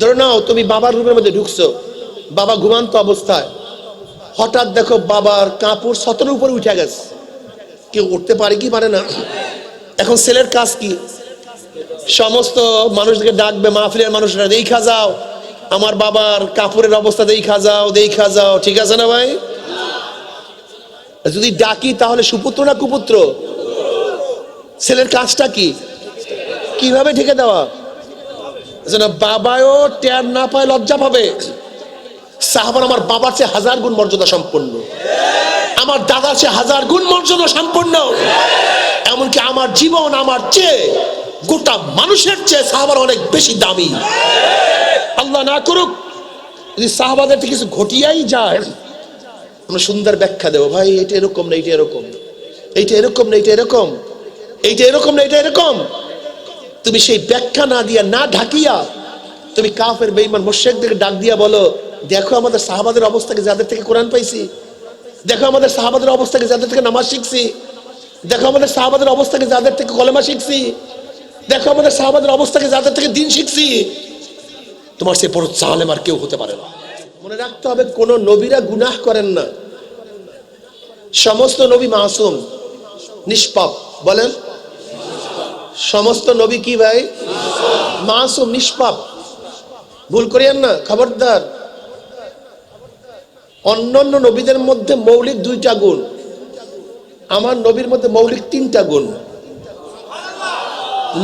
ধরে নাও, তুমি বাবার রুমের মধ্যে ঢুকছো, বাবা ঘুমান্ত অবস্থায়। হঠাৎ দেখো বাবার কাপড় সতের উপরে উঠে গেছে। কেউ উঠতে পারে কি পারে না? এখন ছেলের কাজ কি? সমস্ত মানুষদেরকে ডাকবে, মাহফিলের মানুষরা, দেখা যাও, আমার বাবার কাপড়ের অবস্থা দেখা যাও দেখা যাও, ঠিক আছে না ভাই? যদি ডাকি তাহলে সুপুত্র না কুপুত্র? ছেলের কাজটা কি? কীভাবে ঢেকে দেওয়া? যেন বাবাও টের না পায়, লজ্জা পাবে। সাহাবার আমার বাবার চেয়ে হাজার গুণ মর্যাদা সম্পন্ন। আমার দাদার চেয়ে হাজার গুণ মর্যাদা সম্পন্ন। এমনকি আমার জীবন আমার চেয়ে, গোটা মানুষের চেয়ে সাহাবার অনেক বেশি দামি। আল্লাহ না করুক, যদি সাহাবাদের কিছু ঘটিয়াই যায়, আমরা সুন্দর ব্যাখ্যা দেবো, ভাই, এটা এরকম না, এটা এরকম। এইটা এরকম না, এটা এরকম। এইটা এরকম না, এটা এরকম। তুমি সেই ব্যাখ্যা না দিয়া, না ঢাকিয়া তুমি কাফের বেইমান মোশেকদেরকে ডাক দিয়া বলো, দেখো আমাদের সাহাবাদের অবস্থাকে যাদের থেকে কোরআন পাইছি? দেখো আমাদের সাহাবাদের অবস্থাকে যাদের থেকে নামাজ শিখছি? দেখো আমাদের সাহাবাদের অবস্থাকে যাদের থেকে কলেমা শিখছি? দেখো আমাদের সাহাবাদের অবস্থাকে যাদের থেকে দিন শিখছি? তোমার সে বড় চালেম আর কেউ হতে পারে না। মনে রাখতে হবে, কোন নবীরা গুনাহ করেন না। সমস্ত নবী মাসুম, নিষ্পাপ। বলেন সমস্ত নবী কি ভাই? মাসুম, নিষ্পাপ। ভুল করিয়েন না, খবরদার। অন্যান্য নবীদের মধ্যে মৌলিক দুইটা গুণ। আমার নবীর মধ্যে মৌলিক তিনটা গুণ।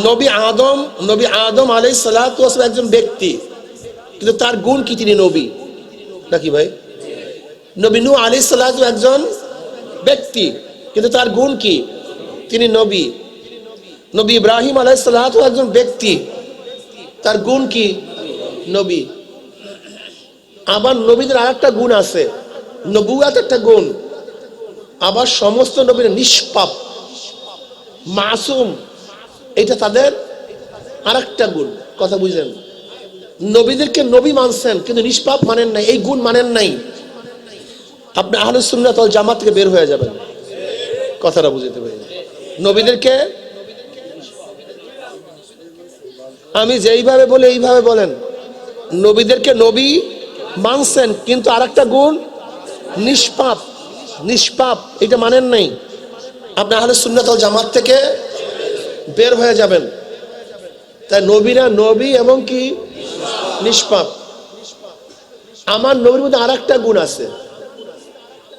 নবী আদম নবী আদম আলাই সালাত একজন ব্যক্তি। কিন্তু তার গুণ কি তিনি নবী? নাকি ভাই? নবী নু আলী একজন ব্যক্তি। কিন্তু তার গুণ কি? তিনি নবী। নবী ইব্রাহিম আলাই সালাত একজন ব্যক্তি। তার গুণ কি? নবী। আবার নবীদের আর একটা গুণ আছে। নবুয়াত একটা গুণ। আবার সমস্ত নবীর নিষ্পাপ। মাসুম। এটা তাদের আর একটা গুণ। কথা বুঝলেন? নবীদেরকে নবী মানছেন, কিন্তু নিষ্পাপ মানেন নাই, এই গুণ মানেন নাই। আপনি আহলে সুন্নাত জামাত থেকে বের হয়ে যাবেন। কথাটা বুঝতে পারি। নবীদেরকে আমি যেইভাবে বলে, এইভাবে বলেন। নবীদেরকে নবী মানছেন, কিন্তু আর একটা গুণ, নিষ্পাপ। নিষ্পাপ, এটা মানেন নাই। আপনি আহলে সুন্নাত ওয়াল জামাত থেকে বের হয়ে যাবেন। তাই নবীরা নবী এবং কি? নিষ্পাপ। আমার নবীর মধ্যে আর একটা গুণ আছে।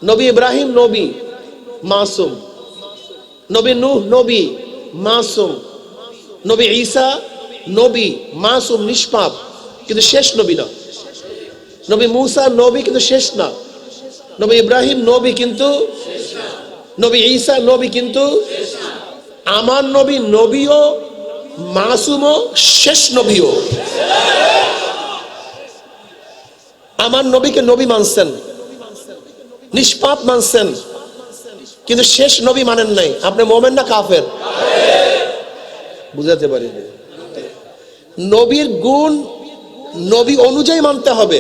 নবী ইব্রাহিম, নবী মাসুম। নবী নূহ, নবী মাসুম। নবী ঈসা নবী মাসুম নিষ্পাপ, কিন্তু শেষ নবী না। নবী মুসা নবী, কিন্তু শেষ না। নবী ইব্রাহিম নবী, কিন্তু নবী ঈসা নবী, কিন্তু আমার নবী নবীও, মাসুমও শেষ নবীও। আমার নবীকে নবী মানছেন, নিষ্পাপ মানছেন, কিন্তু শেষ নবী মানেন নাই। আপনি মোমেন না কাফের? বুঝাতে পারি নবীর গুণ নবী অনুযায়ী মানতে হবে।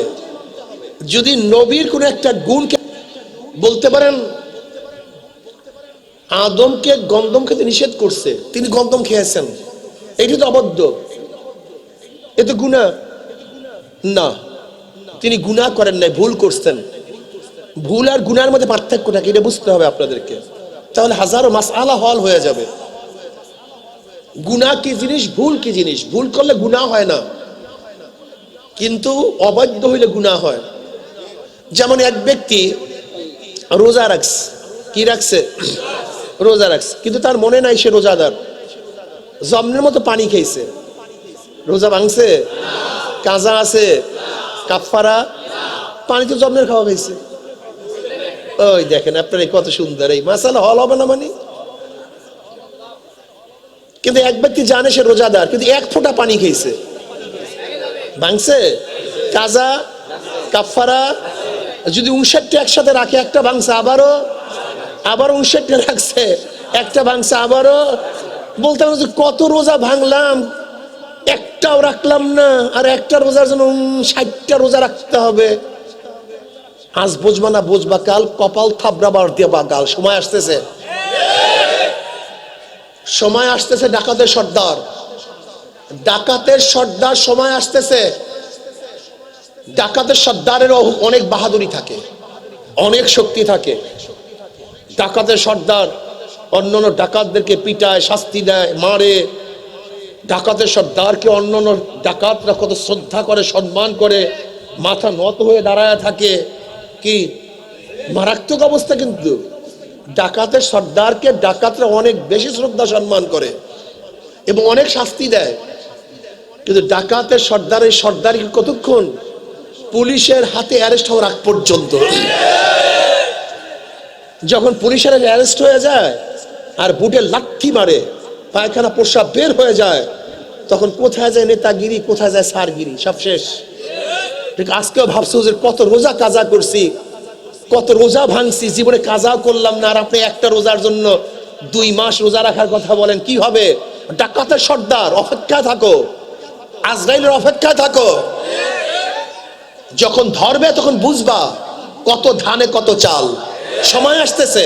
যদি নবীর কোন একটা গুণকে বলতে পারেন, আদমকে গন্দম খেতে নিষেধ করছে, তিনি গন্দম খেয়েছেন। এটি তো অবদ্ধ এ তো গুণা না, তিনি গুণা করেন নাই, ভুল করছেন। ভুল আর গুনার মধ্যে পার্থক্যটা কি এটা বুঝতে হবে আপনাদেরকে। তাহলে হাজারো মাস আলা হল হয়ে যাবে। গুণা কি জিনিস, ভুল কি জিনিস? ভুল করলে গুণা হয় না। কিন্তু অবৈধ হইলে গুণা হয়। যেমন এক ব্যক্তি রোজা রাখছে। কি রাখছে? রোজা রাখছে। কিন্তু তার মনে নাই সে রোজাদার। জমনের মতো পানি খেয়েছে। রোজা ভাঙছে? কাজা আছে? কাফারা পানি তো জমনের খাওয়া খাইছে। ওই দেখেন, আপনার কত সুন্দর। এই মাসালা হল হবে না মানে? কিন্তু এক ব্যক্তি জানে সে রোজাদার, কিন্তু এক ফোঁটা পানি খেয়েছে। ভাঙছে? কাজা কাফারা যদি উনষাটটি একসাথে রাখে, একটা ভাঙছে, আবারও আবার উনষাটটি রাখছে, একটা ভাঙছে, আবারও। বলতে যে কত রোজা ভাঙলাম, একটাও রাখলাম না, আর একটা রোজার জন্য ষাটটা রোজা রাখতে হবে। আজ বুঝবা না, বুঝবা, কাল কপাল থাবড়া বার দিয়ে বা কাল সময় আসতেছে। সময় আসতেছে ডাকাতের সর্দার। ডাকাতের সর্দার সময় আসতেছে। ডাকাতের সর্দারেরও অনেক বাহাদুরি থাকে, অনেক শক্তি থাকে। ডাকাতের সর্দার অন্যান্য ডাকাতদেরকে পিটায়, শাস্তি দেয়, মারে। ডাকাতের সর্দারকে অন্যান্য ডাকাতরা কত শ্রদ্ধা করে, সম্মান করে, মাথা নত হয়ে দাঁড়ায় থাকে। কি? মারাত্মক অবস্থা কিন্তু। ডাকাতের সর্দারকে ডাকাতরা অনেক বেশি শ্রদ্ধা সম্মান করে এবং অনেক শাস্তি দেয়। কিন্তু ডাকাতের সর্দার, এই সর্দারি কতক্ষণ পুলিশের হাতে অ্যারেস্ট হওয়ার আগ পর্যন্ত? যখন পুলিশের অ্যারেস্ট হয়ে যায় আর বুটে লাঠি মারে, পায়খানা প্রস্রাব বের হয়ে যায়, তখন কোথায় যায় নেতাগিরি, কোথায় যায় সারগিরি? সব শেষ। আজকেও ভাবছ যে কত রোজা কাজা করছি কত রোজা ভাঙছি, জীবনে কাজাও করলাম না, আর আপনি একটা রোজার জন্য দুই মাস রোজা রাখার কথা বলেন, কি হবে? ডাকাতের সর্দার অপেক্ষায় থাকো। আজরাইলের অপেক্ষায় থাকো। যখন ধরবে, তখন বুঝবা কত ধানে, কত চাল। সময় আসতেছে।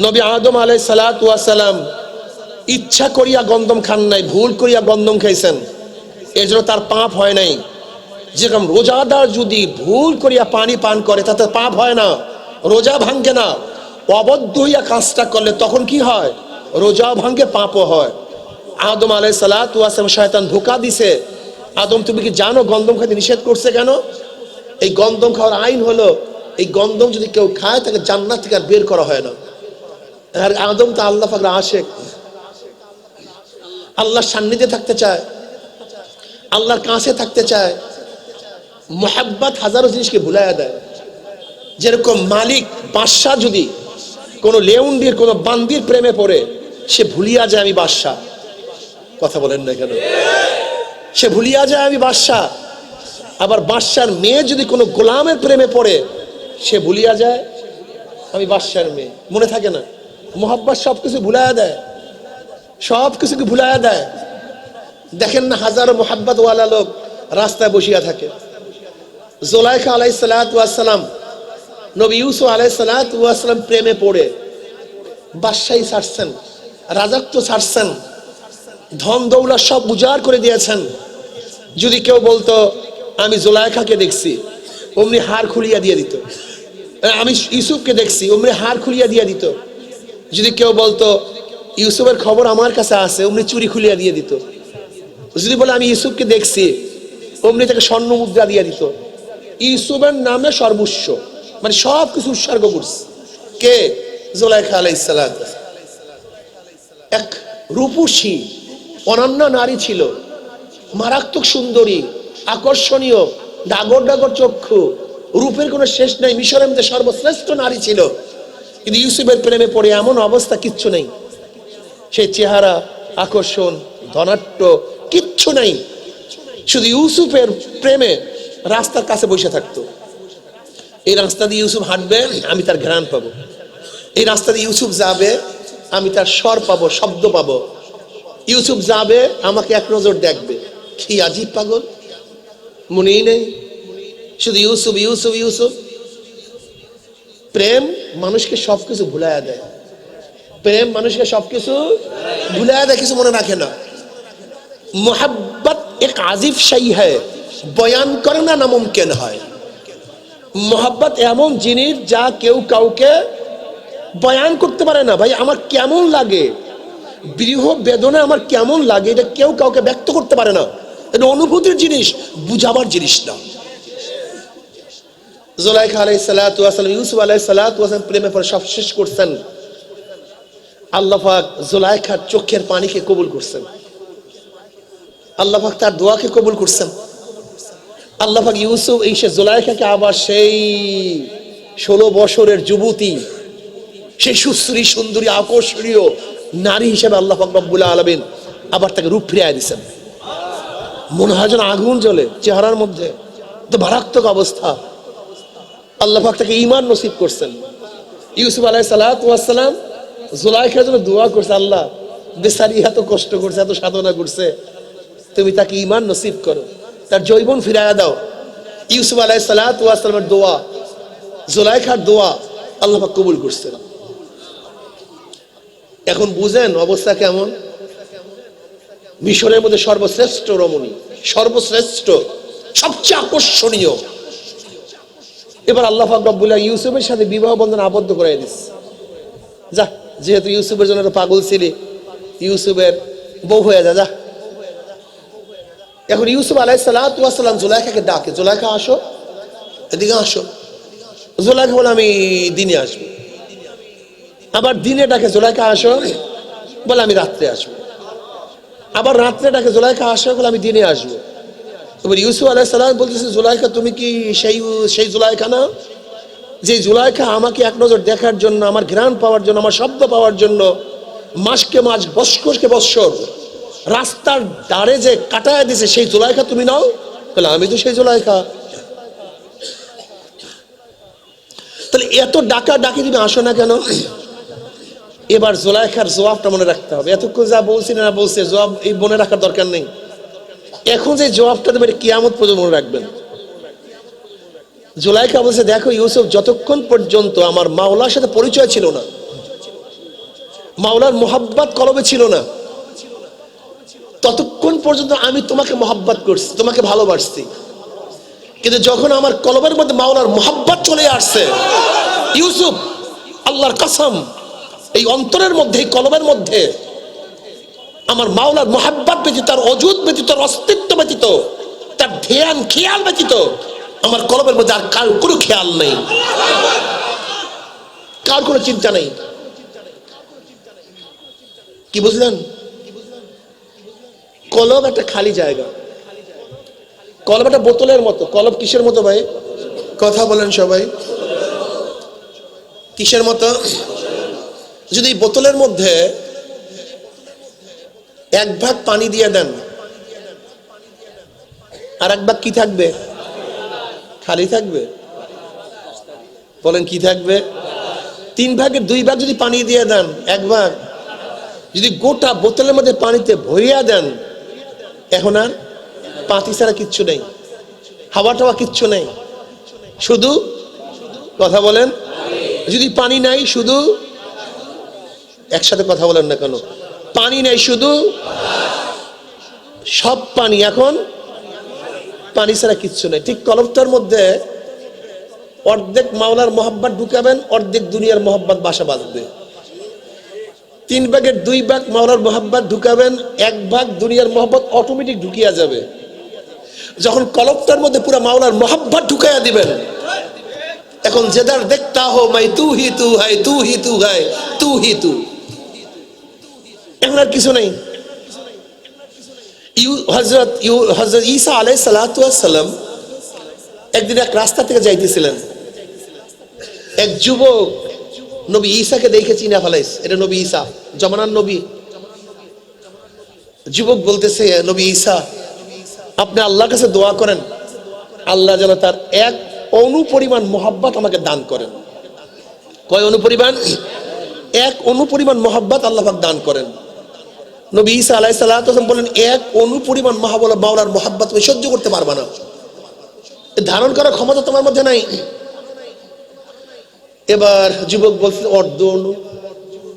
নবী আদম আলাই সালাম ইচ্ছা করিয়া গন্দম খান নাই, ভুল করিয়া গন্দম খাইছেন। এজন্য তার পাপ হয় নাই। যেরকম রোজাদার যদি ভুল করিয়া পানি পান করে, তাতে পাপ হয় না, রোজা ভাঙ্গে না। অবদ্ধ হইয়া কাজটা করলে তখন কি হয়? রোজা ভাঙ্গে পাপও হয়। আদম আলাই সালাম শয়তান ধোকা দিছে। আদম, তুমি কি জানো গন্দম খাইতে নিষেধ করছে কেন? এই গন্দম খাওয়ার আইন হলো, এই গন্দম যদি কেউ খায়, তাকে জান্নাত থেকে আর বের করা হয় না। আর আদম তো আল্লাহ ফাকরা আশেক। আল্লাহর সান্নিধ্যে থাকতে চায়। আল্লাহর কাছে থাকতে চায়। মোহাব্বত হাজারো জিনিসকে ভুলাইয়া দেয়। যেরকম মালিক বাদশাহ যদি কোনো লেউন্ডির কোনো বান্দির প্রেমে পড়ে, সে ভুলিয়া যায় আমি বাদশাহ কথা বলেন না কেন? সে ভুলিয়া যায় আমি বাদশাহ আবার বাদশার মেয়ে যদি কোনো গোলামের প্রেমে পড়ে, সে ভুলিয়া যায় আমি বাদশার মেয়ে। মনে থাকে না? মোহাব্বত সব কিছু ভুলাইয়া দেয়। সব কিছুকে ভুলাইয়া দেয়। দেখেন না হাজারো মোহাব্বত ওয়ালা লোক রাস্তায় বসিয়া থাকে। জোলাইখা আলাই সালাম, নবী ইউসু আলাই সালাম প্রেমে পড়ে, বাদশাহী ছাড়ছেন, রাজত্ব ছাড়ছেন, ধন দৌলা সব উজাড় করে দিয়েছেন। যদি কেউ বলতো, আমি জোলাইখাকে দেখছি, অমনি হার খুলিয়া দিয়ে দিত। আমি ইউসুফকে দেখছি, অমনি হার খুলিয়া দিয়ে দিত। যদি কেউ বলতো, ইউসুফের খবর আমার কাছে আছে, অমনি চুরি খুলিয়া দিয়ে দিত। যদি বলে, আমি ইউসুফকে দেখছি, অমনি তাকে স্বর্ণ মুদ্রা দিয়ে দিত। ইউসুফের নামে সর্বস্ব। মানে সব কিছু উৎসর্গ করছে। কে? জোলাইখা আলাইসালাম এক রূপসী, অনন্য নারী ছিল। মারাত্মক সুন্দরী, আকর্ষণীয়, ডাগর ডাগর চক্ষু। রূপের কোনো শেষ নাই, মিশরের মধ্যে সর্বশ্রেষ্ঠ নারী ছিল। কিন্তু ইউসুফের প্রেমে পড়ে এমন অবস্থা কিচ্ছু নেই। সেই চেহারা, আকর্ষণ ধনাট্য কিচ্ছু নাই। শুধু ইউসুফের প্রেমে রাস্তার কাছে বসে থাকতো। এই রাস্তা দিয়ে ইউসুফ হাঁটবে, আমি তার ঘ্রাণ পাবো। এই রাস্তা দিয়ে ইউসুফ যাবে, আমি তার স্বর পাবো, শব্দ পাবো। ইউসুফ যাবে, আমাকে এক নজর দেখবে। কি আজীব পাগল। মনেই নেই। শুধু ইউসুফ ইউসুফ ইউসুফ। প্রেম মানুষকে সবকিছু ভুলাইয়া দেয়। প্রেম মানুষকে সবকিছু ভুলাইয়া দেয়, কিছু মনে রাখে না। মোহাব্বত এক আজিব শাহী হয়। বয়ান করে না নামুমকিন হয়। মোহাব্বত এমন জিনিস যা কেউ কাউকে বয়ান করতে পারে না। ভাই, আমার কেমন লাগে? বৃহ বেদনা আমার কেমন লাগে? এটা কেউ কাউকে ব্যক্ত করতে পারে না। এটা অনুভূতির জিনিস, বুঝাবার জিনিস না। জোলাইখা আলাই সালাম, ইউসুফ আলাই সালাম প্রেমে পরে সব শেষ করছেন। আল্লাহাক জোলাইখার চোখের পানিকে কবুল করছেন। আল্লাহাক তার দোয়াকে কবুল করছেন। আল্লাহাক ইউসুফ এই সে জোলাইখাকে আবার সেই ষোলো বছরের যুবতী, সেই সুশ্রী, সুন্দরী, আকর্ষণীয় নারী হিসেবে আল্লাহ রব্বুল্লাহ আলমিন আবার তাকে রূপ ফিরিয়ে দিয়েছেন। মনে হয় যেন আগুন জ্বলে চেহারার মধ্যে, তো মারাত্মক অবস্থা। আল্লাহ পাক তাকে ইমান নসিব করছেন। ইউসুফ আলাই সালাম জোলাইখার জন্য দোয়া করছে, আল্লাহ বেসারি এত কষ্ট করছে, এত সাধনা করছে, তুমি তাকে ইমান নসিব করো। তার জৈবন ফিরাইয়া দাও। ইউসুফ আলাই সালামের দোয়া, জোলাইখার দোয়া আল্লাহ কবুল করছেন। এখন বুঝেন অবস্থা কেমন? মিশরের মধ্যে সর্বশ্রেষ্ঠ রমণী, সর্বশ্রেষ্ঠ, সবচেয়ে আকর্ষণীয়। এবার আল্লাহ রব্বুল ইউসুফের সাথে বিবাহ বন্ধন আবদ্ধ করে দিস যা, যেহেতু ইউসুফের জন্য একটা পাগল ছিলি, ইউসুফের বউ হয়ে যা যা। এখন ইউসুফ আলাই সালাম জুলাইখাকে ডাকে, জুলাইখা আসো। এদিকে আসো। জুলাইখা বলে, আমি দিনে আসব। আবার দিনে ডাকে, জুলাইখা আসো। বলে, আমি রাত্রে আসব। আবার রাত্রে ডাকে, জুলাইখা আসো। বলে, আমি দিনে আসব। এবার ইউসুফ আলাই সালাম বলতেছে, জুলাইখা, তুমি কি সেই সেই জুলাইখা না? যে জুলাইখা আমাকে এক নজর দেখার জন্য, আমার ঘ্রাণ পাওয়ার জন্য, আমার শব্দ পাওয়ার জন্য, মাসকে মাস বৎসরকে বৎসর রাস্তার দাঁড়ে যে কাটায় দিছে, সেই জোলাইখা তুমি নাও? তাহলে আমি তো সেই জোলাইখা। তাহলে এত ডাকা ডাকি তুমি আসো না কেন? এবার জোলাইখার জবাবটা মনে রাখতে হবে। এতক্ষণ যা বলছি না বলছে, জবাব এই মনে রাখার দরকার নেই। এখন যে জবাবটা এটা কিয়ামত পর্যন্ত মনে রাখবেন। জুলাইখা বলছে, দেখো ইউসুফ, যতক্ষণ পর্যন্ত আমার মাওলার সাথে পরিচয় ছিল না, মাওলার মোহাব্বত কলবে ছিল না ততক্ষণ পর্যন্ত আমি তোমাকে মোহাব্বত করছি, তোমাকে ভালোবাসছি। কিন্তু যখন আমার কলবের মধ্যে মাওলার মোহাব্বত চলে আসছে, ইউসুফ, আল্লাহর কসম, এই অন্তরের মধ্যে, এই কলবের মধ্যে আমার মাওলার মোহাব্বত ব্যতীত তার অজুদ ব্যতীত তার অস্তিত্ব ব্যতীত, তার ধ্যান, খেয়াল ব্যতীত, আমার কলবের মধ্যে আর কার কোনো খেয়াল নেই। কার কোনো চিন্তা নেই? কি বুঝলেন? কলব একটা খালি জায়গা। কলব একটা বোতলের মতো। কলব কিসের মতো ভাই? কথা বলেন সবাই। কিসের মতো? যদি বোতলের মধ্যে এক ভাগ পানি দিয়ে দেন আর এক ভাগ কি থাকবে? খালি থাকবে। বলেন কি থাকবে? তিন ভাগের দুই ভাগ যদি পানি দিয়ে দেন এক ভাগ। যদি গোটা বোতলের মধ্যে পানিতে ভরিয়া দেন এখন আর পাতি ছাড়া কিচ্ছু নেই, হাওয়া টাওয়া কিচ্ছু নেই। শুধু কথা বলেন, যদি পানি নাই শুধু একসাথে কথা বলেন না কেন? পানি নাই শুধু সব পানি এখন পানি ছাড়া কিচ্ছু নেই। ঠিক কলমটার মধ্যে অর্ধেক মাওলার মোহাব্বত ঢুকাবেন, অর্ধেক দুনিয়ার মোহাব্বত বাসা বাঁধবে। তিন ভাগের দুই ভাগ মাওলার মোহাব্বত ঢুকাবেন, এক ভাগ দুনিয়ার মোহাব্বত অটোমেটিক ঢুকিয়া যাবে। যখন কলপটার মধ্যে পুরো মাওলার মোহাব্বত ঢুকাইয়া দিবেন, এখন যেদার দেখতা হো মাই, তু হি তু হাই, তু হি তু হাই, তু হি তু। এখন আর কিছু নেই। ইউ হজরত ইউ হজরত ঈসা আলাই সালাম একদিন এক রাস্তা থেকে যাইতেছিলেন। এক যুবক নবী ঈসাকে দেখে চিনা ফেলাইস। এটা নবী ঈসা, জমানার নবী। যুবক বলতেছে নবী ঈসা, আপনি আল্লাহর কাছে দোয়া করেন। আল্লাহ যেন তার এক অনুপরিমাণ মোহাব্বত আমাকে দান করেন। কয় অনুপরিমাণ? এক অনুপরিমাণ মোহাব্বত আল্লাহাক দান করেন। নবী ঈসা আলাই সাল্লাম বলেন, এক অনুপরিমাণ মহাবলা, মাওলার মোহাব্বত তুমি সহ্য করতে পারবা না। ধারণ করার ক্ষমতা তোমার মধ্যে নাই। এবার যুবক বলছে, অর্ধ অনু।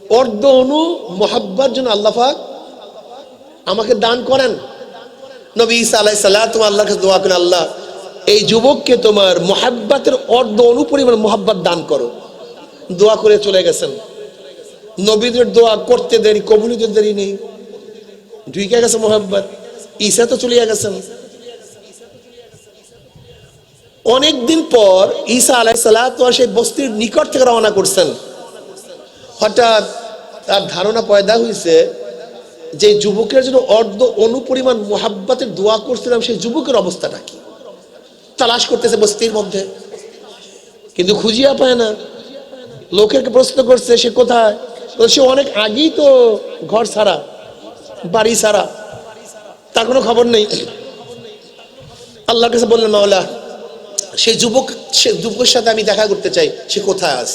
অর্ধ অনু মোহাব্বার জন্য আল্লাহ পাক আমাকে দান করেন। নবী ঈসা আলাই সাল্লাহ তোমার আল্লাহর কাছে দোয়া করেন, আল্লাহ, এই যুবককে তোমার মোহাব্বাতের অর্ধ অনুপরিমাণ মোহাব্বত দান করো। দোয়া করে চলে গেছেন। নবীদের দোয়া করতে দেরি কবুলিদের দেরি নেই। ঢুকে গেছে মোহাব্বত। ঈসা তো চলিয়া গেছেন। অনেকদিন পর ঈসা আলাই সাল্লাহ সেই বস্তির নিকট থেকে রওনা করছেন। হঠাৎ তার ধারণা পয়দা হয়েছে যে যুবকের জন্য অর্ধ অনুপরিমাণ মোহাব্বতের দোয়া করছিলাম, সেই যুবকের অবস্থাটা কি? তালাশ করতেছে বস্তির মধ্যে। কিন্তু খুঁজিয়া পায় না। লোকের প্রশ্ন করছে, সে কোথায়? সে অনেক আগেই তো ঘর ছাড়া, বাড়ি ছাড়া। তার কোনো খবর নেই। আল্লাহর কাছে বললেন, মাওলা সেই যুবক, সে যুবকের সাথে আমি দেখা করতে চাই, সে কোথায় আস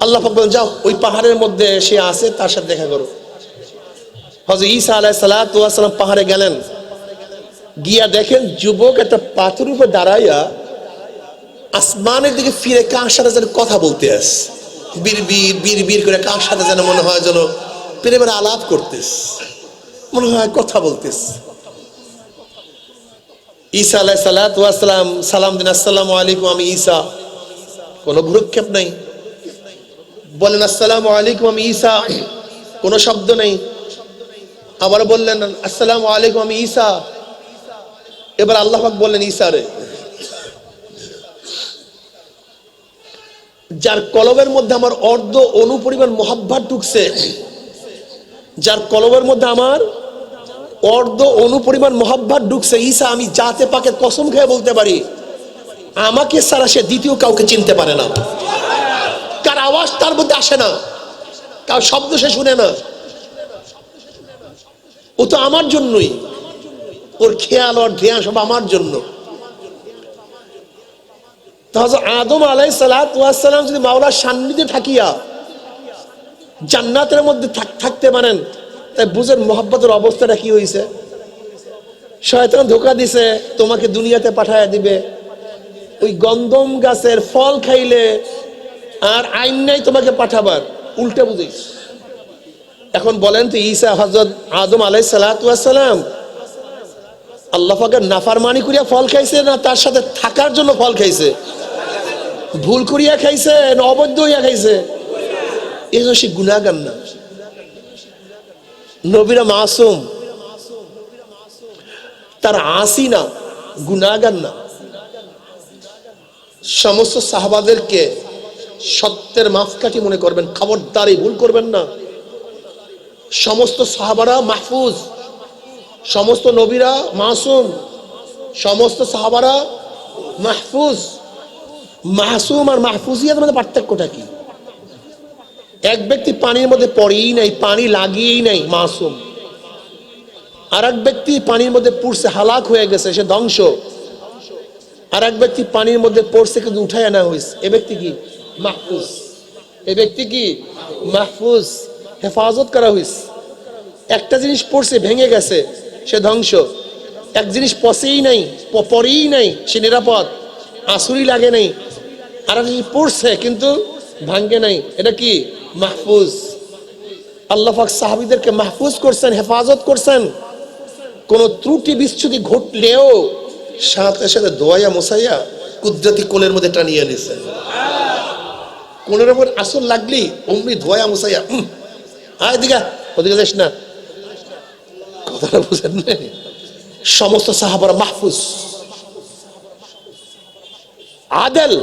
আল্লাহ বলেন, যাও, ওই পাহাড়ের মধ্যে সে আছে, তার সাথে দেখা করো। হজরত ঈসা আলাহ সাল্লাম পাহাড়ে গেলেন। গিয়া দেখেন যুবক একটা পাথর উপর দাঁড়াইয়া আসমানের দিকে ফিরে কার সাথে যেন কথা বলতে আস বীর বীর বীর বীর করে কার সাথে যেন মনে হয় যেন প্রেমের আলাপ করতেস মনে হয় কথা বলতেস ঈসা আলাহ সালাম সালাম দিন, আসসালামু আলাইকুম, আমি ঈসা। কোনো ভ্রুক্ষেপ নেই। বলেন, আসসালামু আলাইকুম, আমি ঈসা। কোনো শব্দ নেই। আবার বললেন, আসসালামু আলাইকুম, আমি ঈসা। এবার আল্লাহ পাক বললেন, ঈসা রে। যার কলবের মধ্যে আমার অর্ধ অনুপরিমাণ মহাব্বাত ঢুকছে, যার কলবের মধ্যে আমার অর্ধ অনুপরিমাণ মহাব্বাত ঢুকছে। ঈসা, আমি জাতে পাকে কসম খেয়ে বলতে পারি, আমাকে সারা সে দ্বিতীয় কাউকে চিনতে পারে না। কার আওয়াজ তার মধ্যে আসে না, কার শব্দ সে শুনে না। ও তো আমার জন্যই। ওর খেয়াল, ওর ধ্যান সব আমার জন্য। আদম আলাই সালাম যদি মাওলার সান্নিধ্যে থাকিয়া জান্নাতের মধ্যে থাক- থাকতে পারেন তাই বুঝেন মোহাব্বতের অবস্থাটা কি হয়েছে শয়তান ধোকা দিছে, তোমাকে দুনিয়াতে পাঠায় দিবে। ওই গন্ধম গাছের ফল খাইলে আর আইন নাই তোমাকে পাঠাবার। উল্টে বুঝিস এখন বলেন তো ঈসা হজরত আদম আলাই আল্লাহ পাকের নাফারমানি করিয়া ফল খাইছে না তার সাথে থাকার জন্য ফল খাইছে? ভুল করিয়া খাইছে না অবৈধ হইয়া খাইছে? এই জন্য সে গুণাগান না। নবীরা মাসুম। তার আসি না গুণাগান না। সমস্ত সাহাবাদেরকে সত্যের মাপকাঠি মনে করবেন, খবরদারি ভুল করবেন না। সমস্ত সাহাবারা মাহফুজ, সমস্ত নবীরা মাসুম, সমস্ত সাহাবারা মাহফুজ। মাসুম আর মাহফুজিয়ার মধ্যে পার্থক্যটা কি? এক ব্যক্তি পানির মধ্যে পড়েই নাই, পানি লাগিয়েই নাই, মাসুম। আর এক ব্যক্তি পানির মধ্যে পড়ছে, হালাক হয়ে গেছে, সে ধ্বংস। আর এক ব্যক্তি পানির মধ্যে পড়ছে, কিন্তু উঠায় আনা হয়েছে এ ব্যক্তি কি? মাহফুজ। এ ব্যক্তি কি? মাহফুজ। হেফাজত করা হয়েছে একটা জিনিস পড়ছে, ভেঙে গেছে, সে ধ্বংস। এক জিনিস পচেই নাই পরেই নাই, সে নিরাপদ। আসুরি লাগে নাই। আর এক পড়ছে, কিন্তু ভাঙ্গে নাই। এটা কি? মাহফুজ। আল্লাহ পাক সাহাবিদেরকে মাহফুজ করছেন, হেফাজত করছেন। কোন ত্রুটি, বিচ্ছুতি ঘটলেও সাথে সাথে দোয়াইয়া মশাইয়া কুদরতি কোলের মধ্যে টানিয়ে নিছেন। কোনের উপর আসল লাগলি, অমনি ধোয়া মুসাইয়া আয় দিঘা ওদিকে যাস না। কথাটা বুঝেন সমস্ত সাহাবারা মাহফুজ। আদেল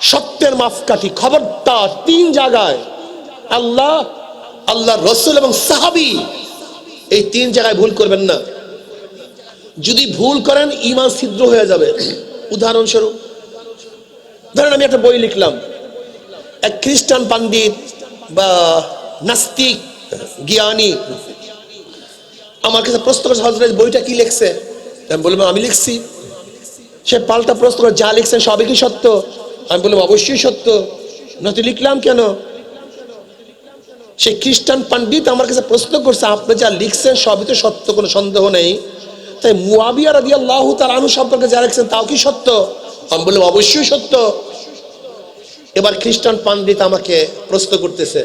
সত্যের মাপকাঠি খবরদার, তিন জায়গায় আল্লাহ আল্লাহ রসুল এবং সাহাবি। এই তিন জায়গায় ভুল করবেন না। যদি ভুল করেন ইমান ছিদ্র হয়ে যাবে। উদাহরণস্বরূপ, ধরেন আমি একটা বই লিখলাম। এক খ্রিস্টান পান্ডিত বা নাস্তিক, জ্ঞানী। আমার কাছে প্রশ্ন করছে, হজরত বইটা কি লিখছে? আমি বললাম, আমি লিখছি। সে পাল্টা প্রশ্ন করে, যা লিখছেন সবই কি সত্য? আমি বললাম, অবশ্যই সত্য। না, তুই লিখলাম কেন? সে খ্রিস্টান পণ্ডিত আমার কাছে প্রশ্ন করছে, আপনি যা লিখছেন সবই তো সত্য, কোনো সন্দেহ নেই? তাই মুয়াবিয়া রাদি আল্লাহ তার আনু সম্পর্কে যা লিখছেন তাও কি সত্য? আমি বললাম, অবশ্যই সত্য। এবার খ্রিস্টান পণ্ডিত আমাকে প্রশ্ন করতেছে,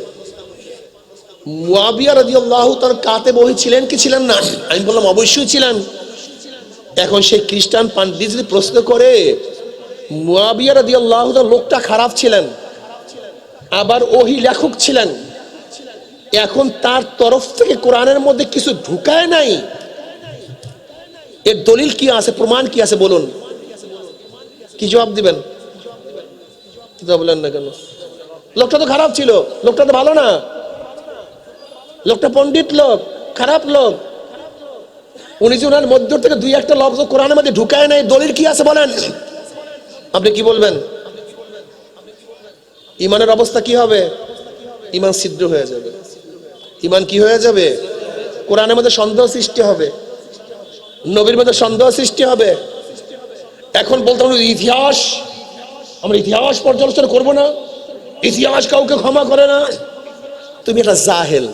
মুয়াবিয়া রাদি আল্লাহ তার কাতে বহি ছিলেন কি ছিলেন না? আমি বললাম, অবশ্যই ছিলেন। এখন সেই খ্রিস্টান পান্ডিত যদি প্রশ্ন করে মুয়াবিয়া রাদি আল্লাহ লোকটা খারাপ ছিলেন। আবার ওহি লেখক ছিলেন। এখন তার তরফ থেকে কোরআনের মধ্যে কিছু ঢুকায় নাই। এর দলিল কি আছে, প্রমাণ কি আছে বলুন। কি জবাব দিবেন? বললেন না কেন? লোকটা তো খারাপ ছিল, লোকটা তো ভালো না। লোকটা পণ্ডিত লোক, খারাপ লোক। উনি যে ওনার মধ্য থেকে দুই একটা লফজ কোরআনের মধ্যে ঢুকায় নাই, দলিল কি আছে বলেন? আপনি কি বলবেন? ইমানের অবস্থা কি হবে? ইমান ছিদ্র হয়ে যাবে। ইমান কি হয়ে যাবে? কোরআনের মধ্যে সন্দেহ সৃষ্টি হবে। নবীর মধ্যে সন্দেহ সৃষ্টি হবে। এখন বলতে হবে ইতিহাস। আমরা ইতিহাস পর্যালোচনা করব না। ইতিহাস কাউকে ক্ষমা করে না। তুমি একটা জাহেল।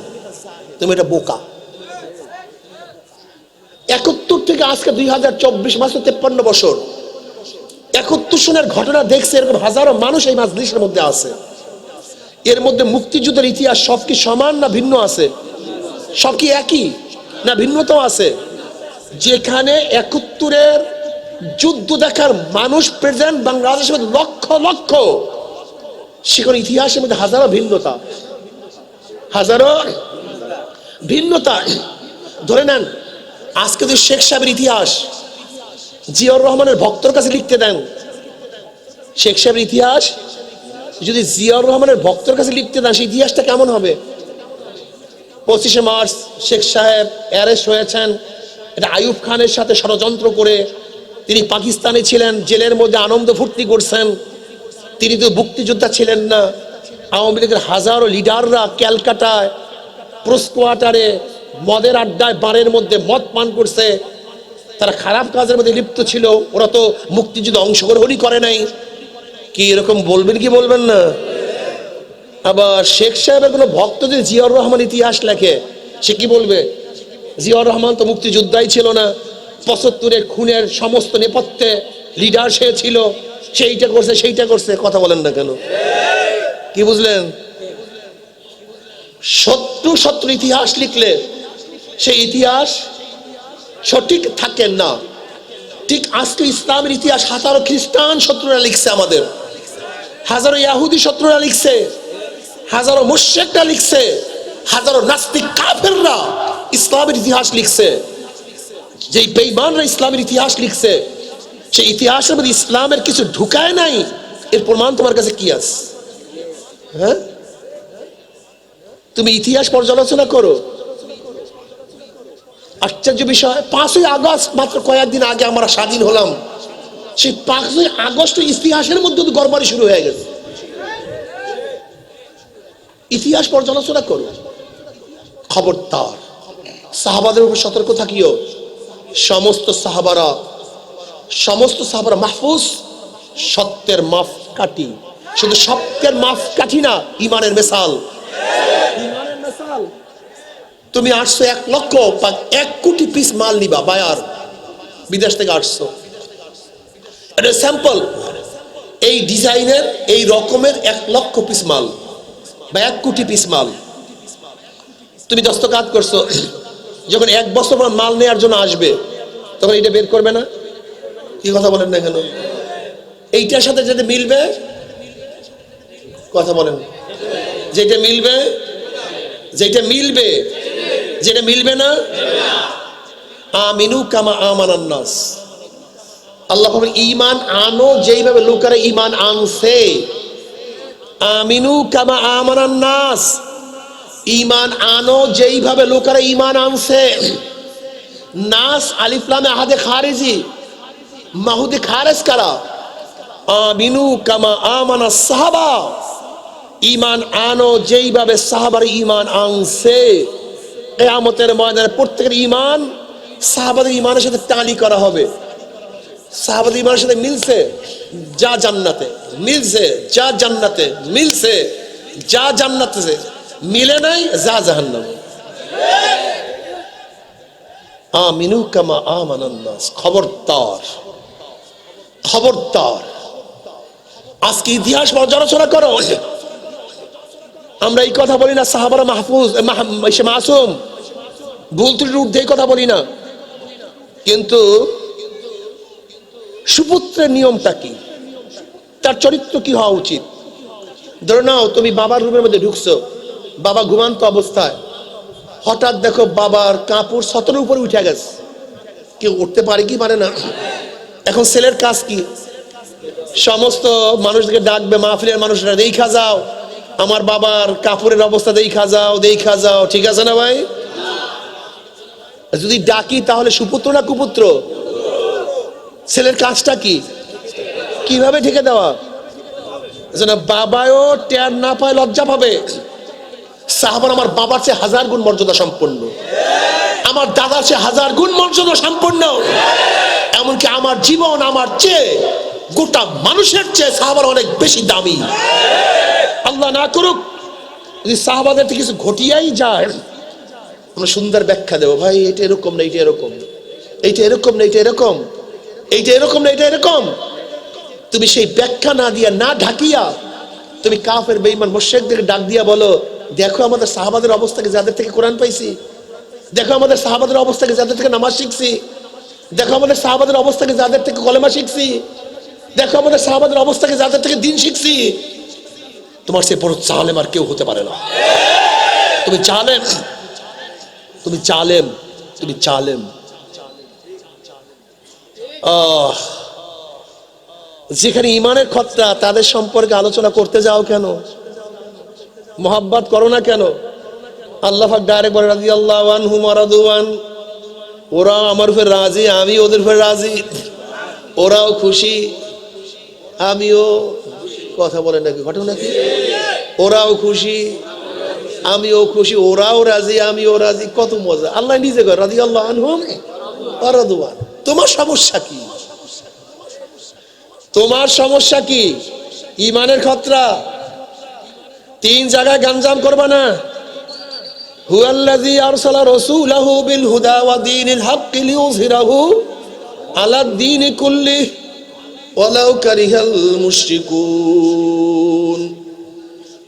তুমি এটা বোকা। একাত্তর থেকে আজকে দুই হাজার চব্বিশ মাস তেপ্পান্ন বছর। একাত্তর সনের ঘটনা দেখছে, এরকম হাজারো মানুষ এই মাজলিসের মধ্যে আছে। এর মধ্যে মুক্তিযুদ্ধের ইতিহাস সব কি সমান না ভিন্ন আছে? সব কি একই? না ভিন্নতাও আছে? যেখানে একাত্তরের যুদ্ধ দেখার মানুষ প্রেজেন্ট বাংলাদেশের মধ্যে লক্ষ লক্ষ সেখানে ইতিহাসের মধ্যে হাজারো ভিন্নতা। হাজারো ভিন্নতা। ধরে নেন, আজকে তো শেখ সাহেবের ইতিহাস। জিয়াউর রহমানের ভক্তর কাছে লিখতে দেন। শেখ সাহেবের ইতিহাস, যদি জিয়াউর রহমানের ভক্তর কাছে লিখতে দেন, সেই ইতিহাসটা কেমন হবে? পঁচিশে মার্চ শেখ সাহেব অ্যারেস্ট হয়েছেন। এটা আইয়ুব খানের সাথে ষড়যন্ত্র করে তিনি পাকিস্তানে ছিলেন, জেলের মধ্যে আনন্দ ফুর্তি করছেন। তিনি তো মুক্তিযোদ্ধা ছিলেন না। আওয়ামী লীগের হাজারো লিডাররা ক্যালকাটায় প্রেস কোয়ার্টারে মদের আড্ডায়, বারের মধ্যে মদ পান করছে। তারা খারাপ কাজের মধ্যে লিপ্ত ছিল, ওরা তো মুক্তিযুদ্ধে অংশগ্রহণই করে নাই। কি এরকম বলবেন কি বলবেন না? আবার শেখ সাহেবের কোনো ভক্ত যদি জিয়াউর রহমান ইতিহাস লেখে, সে কি বলবে? জিয়াউর রহমান তো মুক্তিযোদ্ধাই ছিল না, পঁচাত্তরের খুনের সমস্ত নেপথ্যে লিডার সে ছিল, সেইটা করছে সেইটা করছে, কথা বলেন না কেন? কি বুঝলেন? শত্রু শত্রু ইতিহাস লিখলে, সেই ইতিহাস সঠিক থাকে না। ঠিক আজকে ইসলামের ইতিহাস হাজারো খ্রিস্টান শত্রুরা লিখছে আমাদের। হাজারো ইয়াহুদি শত্রুরা লিখছে। হাজারো মুশেকরা লিখছে। হাজারো নাস্তিক কাফেররা ইসলামের ইতিহাস লিখছে। যে বেইমানরা ইসলামের ইতিহাস লিখছে, সেই ইতিহাসের মধ্যে ইসলামের কিছু ঢুকায় নাই, এর প্রমাণ তোমার কাছে কি আছে? হ্যাঁ? তুমি ইতিহাস পর্যালোচনা করো। আশ্চর্য বিষয়, পাঁচই আগস্ট, মাত্র কয়েকদিন আগে আমরা স্বাধীন হলাম। সেই পাঁচই আগস্ট ইতিহাসের মধ্যে তো গড়বাড়ি শুরু হয়ে গেছে। ইতিহাস পর্যালোচনা করো। খবরদার, সাহাবাদের উপর সতর্ক থাকিও। সমস্ত সাহাবারা সমস্ত সাহাবারা মাহফুজ, সত্যের মাফ কাটি শুধু সত্যের মাফ কাঠি না ইমানের মেসাল তুমি আসছো এক লক্ষ বা এক কোটি পিস মাল নিবা বায়ার বিদেশ থেকে আসছো। এটা স্যাম্পল এই ডিজাইনের এই রকমের এক লক্ষ পিস মাল বা এক কোটি পিস মাল। তুমি দস্তকাত করছ, যখন এক বছর পর মাল নেওয়ার জন্য আসবে, তখন এটা বের করবে না? কি কথা বলেন না কেন? এইটার সাথে যেটা মিলবে, কথা বলেন। যেটা মিলবে যেটা মিলবে যেটা মিলবে না? আমিনু কামা আমানান্নাস আল্লাহ ইমান আনো, যেইভাবে লোকেরা ইমান আনছে। আমিনু কামা আমানান্নাস ইমান আনো, যেইভাবে লোকেরা ইমান আনছে। নাস আলিফলামে আহাদে, খারেজি। মাহুদে, খারেজ কারা? আমিনু কামা আমানা সাহাবা। ইমান আনো, যেইভাবে সাহাবার ইমান আনছে। কেয়ামতের ময়দানে প্রত্যেকের ইমান সাহাবাদের ইমানের সাথে টালি করা হবে। সাহাবাদের ইমানের সাথে মিলছে যা জান্নাতে, মিলছে যা জান্নাতে, মিলছে যা জান্নাতে মিলে নাই, যা জাহান্নাম। আমিনু কামা আমানান্নাস খবরদার খবরদার। আজকে ইতিহাস পর্যালোচনা করো। আমরা এই কথা বলি না সাহাবারা মাহফুজ, মাহ- মাসুম। ভুল ত্রুটির ঊর্ধ্বে কথা বলি না। কিন্তু সুপুত্রের নিয়মটা কি? তার চরিত্র কি হওয়া উচিত? ধরে নাও, তুমি বাবার রুমের মধ্যে ঢুকছো, বাবা ঘুমান্ত অবস্থায়, হঠাৎ দেখো বাবার কাপড় সতের উপরে উঠে গেছে। কেউ উঠতে পারে কি পারে না? এখন ছেলের কাজ কি? সমস্ত মানুষদেরকে ডাকবে, মাহফিলের মানুষরা দেখা যাও, আমার বাবার কাপড়ের অবস্থা দেখা যাও দেখা যাও। ঠিক আছে না ভাই? যদি ডাকি তাহলে সুপুত্র না কুপুত্র? ছেলের কাজটা কি? কীভাবে ঢেকে দেওয়া? যেন বাবাও টের না পায়, লজ্জা পাবে। সাহাবার, আমার বাবার চেয়ে হাজার গুণ মর্যাদা সম্পন্ন। আমার দাদার চেয়ে হাজার গুণ মর্যাদা সম্পন্ন। এমনকি আমার জীবন, আমার চেয়ে গোটা মানুষের চেয়ে সাহাবার অনেক বেশি দামি। আল্লাহ না করুক, যদি সাহাবাদের কিছু ঘটিয়াই যায় আমরা সুন্দর ব্যাখ্যা দেবো। ভাই, এটা এরকম না, এটা এরকম। এইটা এরকম না, এটা এরকম। এইটা এরকম না, এটা এরকম। তুমি সেই ব্যাখ্যা না দিয়া, না ঢাকিয়া তুমি কাফের বেইমান মোশেকদেরকে ডাক দিয়া বলো, দেখো আমাদের সাহাবাদের অবস্থাকে যাদের থেকে কোরআন পাইছি? দেখো আমাদের সাহাবাদের অবস্থাকে যাদের থেকে নামাজ শিখছি? দেখো আমাদের সাহাবাদের অবস্থাকে যাদের থেকে কলেমা শিখছি? দেখো আমাদের সাহাবাদের অবস্থাকে যাদের থেকে দিন শিখছি? তোমার সে বড় চালেম আর কেউ হতে পারে না। তুমি চালেম তুমি চালেম তুমি চালেম। যেখানে ইমানের খতরা, তাদের সম্পর্কে আলোচনা করতে যাও কেন? মোহাব্বত করো না কেন? আল্লাহ ডাইরেক্ট বলে রাজি আল্লাহ হুমারাদুয়ান ওরা আমার ফের রাজি আমি ওদের ফের রাজি। ওরাও খুশি, আমিও কথা বলে নাকি? ঘটনা নাকি? ওরাও খুশি আমিও খুশি, ওরাও রাজি, আমিও রাজি, কত মজা। আল্লাহ নিজে কর রাজি আল্লাহ আনহুম তোমার সমস্যা কি? তোমার সমস্যা কি? ইমানের খতরা? তিন জায়গায় গাঞ্জাম করবা না? হুয়াল্লাযী আরসালা রাসূলাহু বিল হুদা ওয়া দীনিল হাক্কি লিইয়ুযহিরাহু আলা দ্বীনি কুল্লি ওয়ালাউ কারিহাল মুশরিকুন।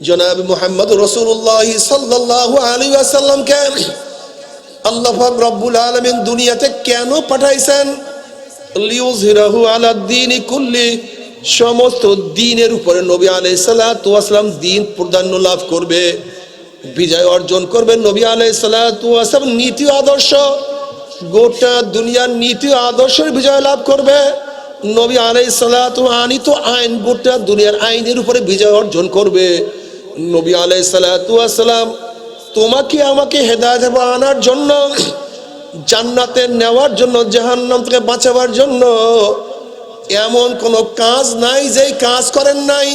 জনাব মুহাম্মদ রাসূলুল্লাহ সাল্লাল্লাহু আলাইহি ওয়াসাল্লামকে আল্লাহ পাক রব্বুল আলামিন দুনিয়াতে কেন পাঠাইছেন? লিউজহিরাহু আলা দ্বীনি কুল্লি, সমস্ত দিনের উপরে নবী আলাইহিস সালাতু ওয়াসালাম দিন প্রাধান্য লাভ করবে, বিজয় অর্জন করবে নবী সালাতু ওয়াসালাম নীতি আদর্শ, গোটা দুনিয়ার নীতি আদর্শের বিজয় লাভ করবে, নবী আলাইহিস সালাতু আনিত আইন, গোটা দুনিয়ার আইনের উপরে বিজয় অর্জন করবে। নবী আলাই সালাতাম তোমাকে আমাকে হেদায়েত আনার জন্য, জান্নাতে নেওয়ার জন্য, জাহান্নাম থেকে বাঁচাবার জন্য। এমন কোন কাজ নাই, যেই কাজ করেন নাই